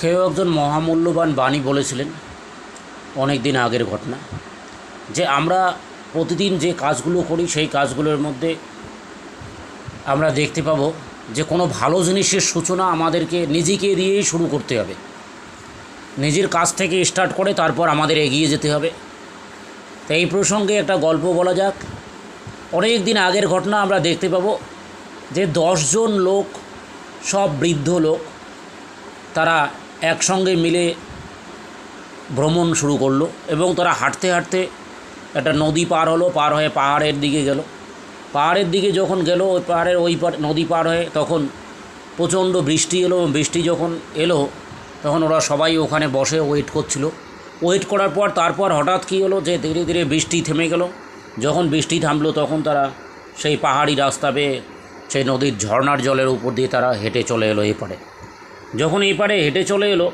কেউ একজন মহামূল্যবান বাণী বলেছিলেন অনেক দিন আগের ঘটনা, যে আমরা প্রতিদিন যে কাজগুলো করি, সেই কাজগুলোর মধ্যে আমরা দেখতে পাবো যে কোনো ভালো জিনিসের সূচনা আমাদেরকে নিজেকে দিয়েই শুরু করতে হবে। নিজের কাজ থেকে স্টার্ট করে তারপর আমাদের এগিয়ে যেতে হবে। তো এই প্রসঙ্গে একটা গল্প বলা যাক। অনেক দিন আগের ঘটনা আমরা দেখতে পাবো যে দশজন লোক, সব বৃদ্ধ লোক, তারা একসঙ্গে মিলে ভ্রমণ শুরু করল এবং তারা হাঁটতে হাঁটতে একটা নদী পার হলো, পার হয়ে পাহাড়ের দিকে গেল। পাহাড়ের দিকে যখন গেল, ওই পাহাড়ের ওই পার নদী পার হয়ে তখন প্রচণ্ড বৃষ্টি এলো বৃষ্টি যখন এলো, তখন ওরা সবাই ওখানে বসে ওয়েট করছিল। ওয়েট করার পর তারপর হঠাৎ কী হলো যে ধীরে ধীরে বৃষ্টি থেমে গেল। যখন বৃষ্টি থামলো তখন তারা সেই পাহাড়ি রাস্তা পেয়ে সেই নদীর ঝর্ণার জলের উপর দিয়ে তারা হেঁটে চলে এলো এপারে। যখন এপারে হেঁটে চলে এলো,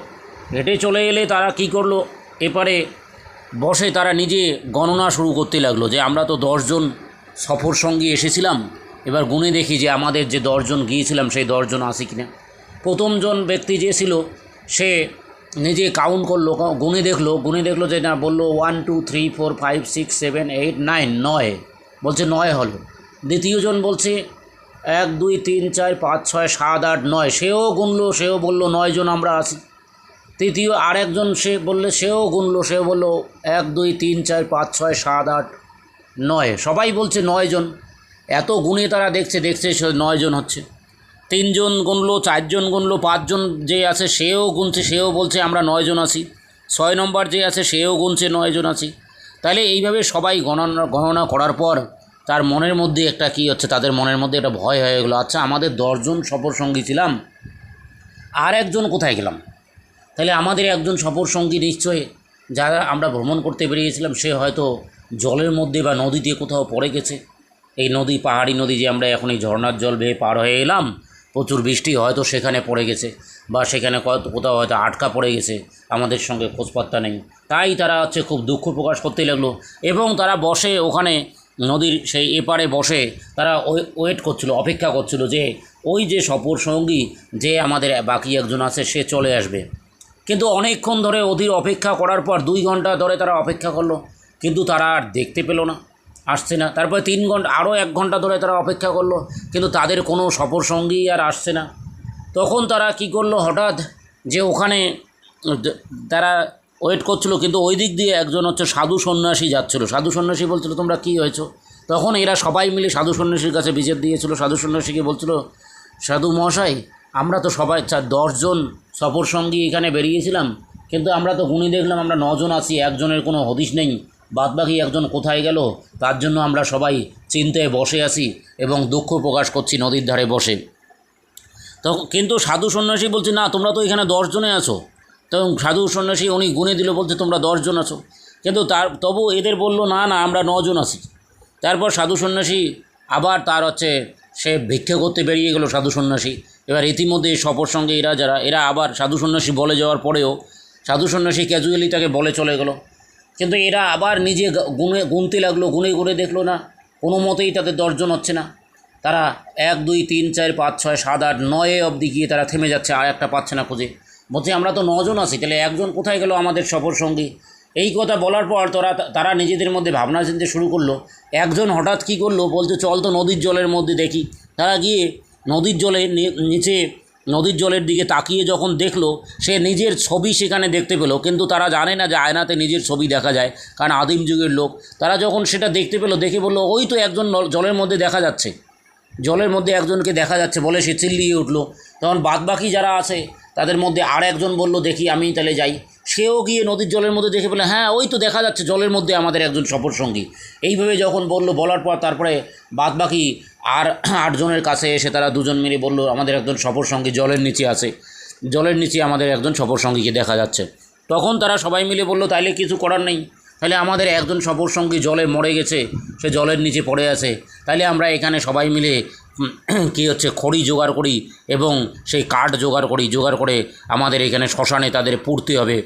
হেঁটে চলে এলে তারা কি করল? এপারে বসে তারা নিজে গণনা শুরু করতে লাগল যে আমরা তো দশজন সফর সঙ্গী এসেছিলাম। এবার গুনে দেখি যে আমাদের যে দশজন গিয়েছিলাম, সেই দশজন আসি কিনা। প্রথমজন ব্যক্তি যে ছিল, সে নিজে কাউন্ট করল, গুনে দেখল গুনে দেখল যে না, বলল one two three four five six seven eight nine নয়। বলছে নয় হলো। দ্বিতীয়জন বলছে এক, দুই, তিন, চার, পাঁচ, ছয়, সাত, আট, নয়। সেও গুনলো, সেও বলল নয়জন আমরা আছি। তৃতীয় আরেকজন সে বললে, সেও গুনলো, সেও বলল, এক, দুই, তিন, চার, পাঁচ, ছয়, সাত, আট, নয়। সবাই বলছে নয়জন এত গুণে তারা দেখছে দেখছে সে নয়জন হচ্ছে। তিনজন গুনলো চারজন গুনলো পাঁচজন যে আছে সেও গুনছে, সেও বলছে আমরা নয়জন আছি। ছয় নম্বর যে আছে সেও গুনছে নয়জন আছি। তাহলে এইভাবে সবাই গণনা গণনা করার পর তার মনের মধ্যে একটা কী হচ্ছে, তাদের মনের মধ্যে একটা ভয় হয়ে গেলো আচ্ছা আমাদের দশজন সফর সঙ্গী ছিলাম, আর একজন কোথায় গেলাম? তাহলে আমাদের একজন সফর সঙ্গী নিশ্চয়ই, যারা আমরা ভ্রমণ করতে বেরিয়েছিলাম, সে হয়তো জলের মধ্যে বা নদীতে কোথাও পড়ে গেছে। এই নদী, পাহাড়ি নদী যে আমরা এখন এই ঝর্ণার জল বেয়ে পার হয়ে এলাম, প্রচুর বৃষ্টি হয়তো সেখানে পড়ে গেছে, বা সেখানে কোথাও হয়তো আটকা পড়ে গেছে, আমাদের সঙ্গে খোঁজপাত্তা নেই। তাই তারা হচ্ছে খুব দুঃখ প্রকাশ করতে লাগল, এবং তারা বসে ওখানে নদীর সেই এপারে বসে তারা ওয়ে- ওয়েট করছিল, অপেক্ষা করছিল যে ওই যে সফর সঙ্গী যে আমাদের বাকি একজন আছে, সে চলে আসবে। কিন্তু অনেকক্ষণ ধরে অধীর অপেক্ষা করার পর দুই ঘণ্টা ধরে তারা অপেক্ষা করল, কিন্তু তারা আর দেখতে পেল না, আসছে না। তারপরে তিন ঘণ্টা, আরও এক ঘণ্টা ধরে তারা অপেক্ষা করল, কিন্তু তাদের কোনো সফর সঙ্গী আর আসছে না। তখন তারা কি করল, হঠাৎ যে ওখানে তারা ওয়েট করছিল, কিন্তু ওই দিক দিয়ে একজন হচ্ছে সাধু সন্ন্যাসী যাচ্ছিল। সাধু সন্ন্যাসী বলছিল, তোমরা কী হয়েছো? তখন এরা সবাই মিলে সাধু সন্ন্যাসীর কাছে বিচার দিয়েছিল। সাধু সন্ন্যাসীকে বলছিল, সাধু মহাশয়, আমরা তো সবাই চার দশজন সফর সঙ্গী এখানে বেরিয়েছিলাম, কিন্তু আমরা তো গুণী দেখলাম, আমরা নজন আছি, একজনের কোনো হদিশ নেই, বাদবাকি একজন কোথায় গেল? তার জন্য আমরা সবাই চিন্তায় বসে আছি এবং দুঃখ প্রকাশ করছি নদীর ধারে বসে। তখন কিন্তু সাধু সন্ন্যাসী বলছে, না, তোমরা তো এখানে দশজনে আছো। তখন সাধু সন্ন্যাসী উনি গুনে দিল বলতে তোমরা দশজন আছো। কিন্তু তার, তবু এদের বলল, না না, আমরা নজন আছি। তারপর সাধু সন্ন্যাসী আবার তার হচ্ছে, সে ভিক্ষা করতে বেরিয়ে গেল সাধু সন্ন্যাসী। এবার ইতিমধ্যে সফর সঙ্গে এরা যারা, এরা আবার সাধু সন্ন্যাসী বলে যাওয়ার পরেও সাধু সন্ন্যাসী ক্যাজুয়ালি তাকে বলে চলে গেল। কিন্তু এরা আবার নিজে গুনে, গুনতে লাগল, গুনে গুনে দেখল না, কোনো মতেই তাদের দশজন হচ্ছে না। তারা এক, দুই, তিন, চার, পাঁচ, ছয়, সাত, আট, নয়ে অবধি গিয়ে তারা থেমে যাচ্ছে, আর একটা পাচ্ছে না খুঁজে। বলছে, আমরা তো নজন আছি, তাহলে একজন কোথায় গেল আমাদের সফর সঙ্গী? এই কথা বলার পর তোরা, তারা নিজেদের মধ্যে ভাবনা চিনতে শুরু করল। একজন হঠাৎ কী করল? বলছে, চল তো নদীর জলের মধ্যে দেখি। তারা গিয়ে নদীর জলে নিচে নদীর জলের দিকে তাকিয়ে যখন দেখল, সে নিজের ছবি সেখানে দেখতে পেল। কিন্তু তারা জানে না যে আয়নাতে নিজের ছবি দেখা যায়, কারণ আদিম যুগের লোক। তারা যখন সেটা দেখতে পেল, দেখে বলল, ওই তো একজন জলের মধ্যে দেখা যাচ্ছে। জলের মধ্যে একজনকে দেখা যাচ্ছে বলে সে চিল্লিয়ে উঠল। তখন বাদবাকি যারা আছে তাদের মধ্যে আর একজন বলল, দেখি আমি তাহলে যাই। সেও গিয়ে নদীর জলের মধ্যে দেখে বলে হ্যাঁ ওই তো দেখা যাচ্ছে, জলের মধ্যে আমাদের একজন সফর সঙ্গী। এইভাবে যখন বলল, বলার পর তারপরে বাদবাকি আর আটজনের কাছে এসে তারা দুজন মিলে বলল, আমাদের একজন সফর সঙ্গী জলের নিচে আছে। জলের নিচে আমাদের একজন সফর সঙ্গীকে দেখা যাচ্ছে। তখন তারা সবাই মিলে বলল, তাইলে কিছু করার নেই। তাহলে আমাদের একজন সফর সঙ্গী জলে মরে গেছে, সে জলের নিচে পড়ে আছে। তাইলে আমরা এখানে সবাই মিলে কী হচ্ছে, খড়ি জোগাড় করি এবং সেই কাঠ জোগাড় করি, জোগাড় করে আমাদের এখানে শ্মশানে তাদের পুড়তে হবে।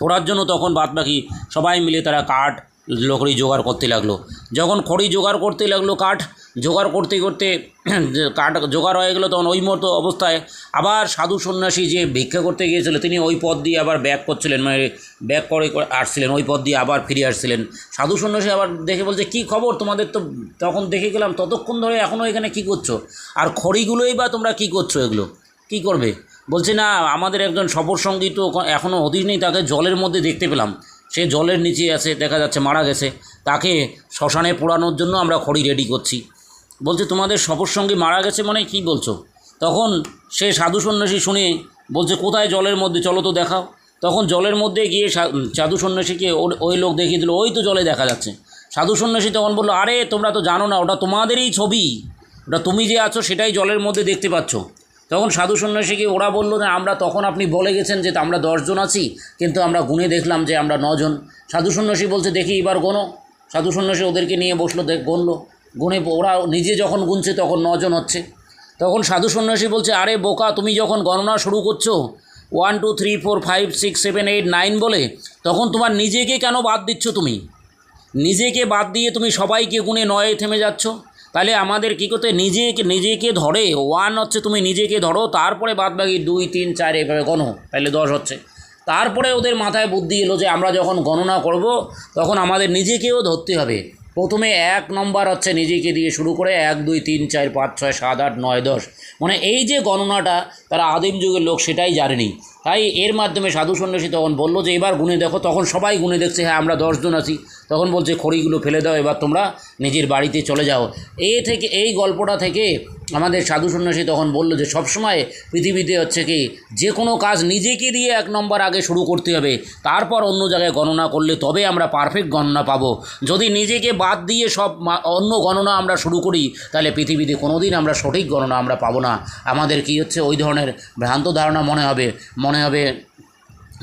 পড়ার জন্য তখন বাদবাকি সবাই মিলে তারা কাঠ, লকড়ি জোগাড় করতে লাগল। যখন খড়ি জোগাড় করতে লাগল কাঠ জোগাড় করতে করতে কাঠ জোগাড় হয়ে গেলো, তখন ওই মতো অবস্থায় আবার সাধু সন্ন্যাসী যে ভিক্ষা করতে গিয়েছিল, তিনি ওই পথ দিয়ে আবার ব্যাক করছিলেন মানে ব্যাক করে করে আসছিলেন, ওই পথ দিয়ে আবার ফিরে আসছিলেন। সাধু সন্ন্যাসী আবার দেখে বলছে, কী খবর? তোমাদের তো তখন দেখে গেলাম, ততক্ষণ ধরে এখনও এখানে কী করছ? আর খড়িগুলোই বা তোমরা কী করছ এগুলো? কী করবে? বলছে, না, আমাদের একজন সফর সঙ্গী তো এখনও অধীর নেই, তাকে জলের মধ্যে দেখতে পেলাম। সে জলের নিচে আছে, দেখা যাচ্ছে মারা গেছে। তাকে শ্মশানে পোড়ানোর জন্য আমরা খড়ি রেডি করছি। বলছে, তোমাদের সফর সঙ্গী মারা গেছে মানে কি বলছো? তখন সে সাধু সন্ন্যাসী শুনে বলছে, কোথায় জলের মধ্যে? চলো তো দেখাও। তখন জলের মধ্যে গিয়ে সাধু সন্ন্যাসীকে ওই লোক দেখিয়ে দিল, ওই তো জলে দেখা যাচ্ছে। সাধু সন্ন্যাসী তখন বলল, আরে, তোমরা তো জানো না, ওটা তোমাদেরই ছবি। ওটা তুমি যে আছো, সেটাই জলের মধ্যে দেখতে পাচ্ছ। তখন সাধু সন্ন্যাসীকে ওরা বলল যে আমরা তখন আপনি বলে গেছেন যে আমরা দশজন আছি, কিন্তু আমরা গুনে দেখলাম যে আমরা নজন সাধু সন্ন্যাসী বলছে, দেখি এবার গোনো। সাধু সন্ন্যাসী ওদেরকে নিয়ে বসল দেখ গুনলো। গুনে ওরা নিজে যখন গুনছে তখন নজন হচ্ছে। তখন সাধু সন্ন্যাসী বলছে, আরে বোকা, তুমি যখন গণনা শুরু করছ one two three four five six seven eight nine বলে, তখন তোমার নিজেকে কেন বাদ দিচ্ছ তুমি? নিজেকে বাদ দিয়ে তুমি সবাইকে গুনে নয়ে থেমে যাচ্ছ? তাহলে আমাদের কী করতে নিজেকে নিজেকে ধরে ওয়ান হচ্ছে তুমি নিজেকে ধরো, তারপরে বাদ বাকি দুই, তিন, চার, এভাবে গণো, তাহলে দশ হচ্ছে। তারপরে ওদের মাথায় বুদ্ধি এলো যে আমরা যখন গণনা করব, তখন আমাদের নিজেকেও ধরতে হবে। প্রথমে এক নম্বর হচ্ছে নিজেকে দিয়ে শুরু করে এক, দুই, তিন, চার, পাঁচ, ছয়, সাত, আট, নয়, দশ। মানে এই যে গণনাটা তারা আদিম যুগের লোক সেটাই জানেনি। তাই এর মাধ্যমে সাধু সন্ন্যাসী তখন বলল যে, এবার গুনে দেখো। তখন সবাই গুনে দেখছে হ্যাঁ আমরা দশজন আছি। তখন বলছে, খড়িগুলো ফেলে দাও, এবার তোমরা নিজের বাড়িতে চলে যাও। এ থেকে, এই গল্পটা থেকে আমাদের সাধু সন্ন্যাসী তখন বলল যে, সবসময় পৃথিবীতে হচ্ছে কি, যে কোনো কাজ নিজেকে দিয়ে এক নম্বর আগে শুরু করতে হবে। তারপর অন্য জায়গায় গণনা করলে তবে আমরা পারফেক্ট গণনা পাবো। যদি নিজেকে বাদ দিয়ে সব অন্য গণনা আমরা শুরু করি, তাহলে পৃথিবীতে কোনো দিন আমরা সঠিক গণনা আমরা পাবো না। আমাদের কি হচ্ছে, ওই ধরনের ভ্রান্ত ধারণা মনে হবে। মনে হবে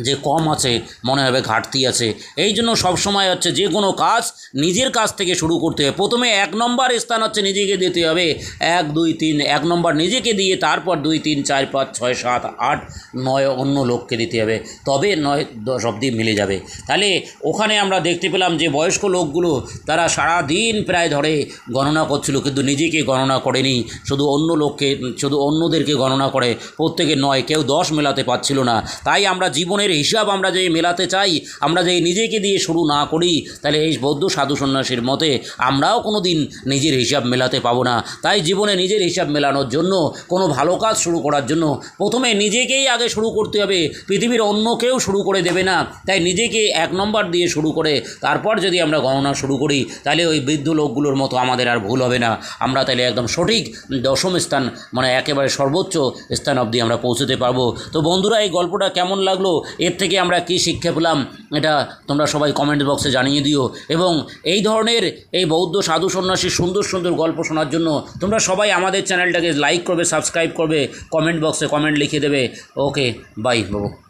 যে কম আছে, মনে হবে ঘাটতি আছে। এই জন্য সবসময় হচ্ছে যে কোনো কাজ নিজের কাজ থেকে শুরু করতে হবে। প্রথমে এক নম্বর স্থান হচ্ছে নিজেকে দিতে হবে। এক, দুই, তিন, এক নম্বর নিজেকে দিয়ে তারপর দুই, তিন, চার, পাঁচ, ছয়, সাত, আট, নয় অন্য লোককে দিতে হবে। তবে নয় দশ অবধি মিলে যাবে। তাহলে ওখানে আমরা দেখতে পেলাম যে বয়স্ক লোকগুলো, তারা সারা দিন প্রায় ধরে গণনা করছিল, কিন্তু নিজেকে গণনা করেনি। শুধু অন্য লোককে, শুধু অন্যদেরকে গণনা করে। প্রত্যেকে নয়, কেউ দশ মেলাতে পারছিল না। তাই আমরা জীবনের হিসাব আমরা যে মেলাতে চাই, আমরা যে নিজেকে দিয়ে শুরু না করি, তাহলে এই বৌদ্ধ সাধু সন্ন্যাসীর মতে আমরাও কোনো দিন নিজের হিসাব মেলাতে পাবো না। তাই জীবনে নিজের হিসাব মেলানোর জন্য, কোনো ভালো কাজ শুরু করার জন্য প্রথমে নিজেকেই আগে শুরু করতে হবে। পৃথিবীর অন্য কেউ শুরু করে দেবে না। তাই নিজেকে এক নম্বর দিয়ে শুরু করে, তারপর যদি আমরা গণনা শুরু করি, তাহলে ওই বৃদ্ধ লোকগুলোর মতো আমাদের আর ভুল হবে না। আমরা তাহলে একদম সঠিক দশম স্থান মানে একেবারে সর্বোচ্চ স্থান অবধি আমরা পৌঁছতে পারব। তো বন্ধুরা, এই গল্পটা কেমন লাগল? এর থেকে আমরা কি শিক্ষা পেলাম, এটা তোমরা সবাই কমেন্ট বক্সে জানিয়ে দিও। এবং এই ধরনের এই বৌদ্ধ সাধু সন্ন্যাসীর সুন্দর সুন্দর গল্প শোনার জন্য তোমরা সবাই আমাদের চ্যানেলটাকে লাইক করবে সাবস্ক্রাইব করবে কমেন্ট বক্সে কমেন্ট লিখে দেবে। ওকে বাই বাবু।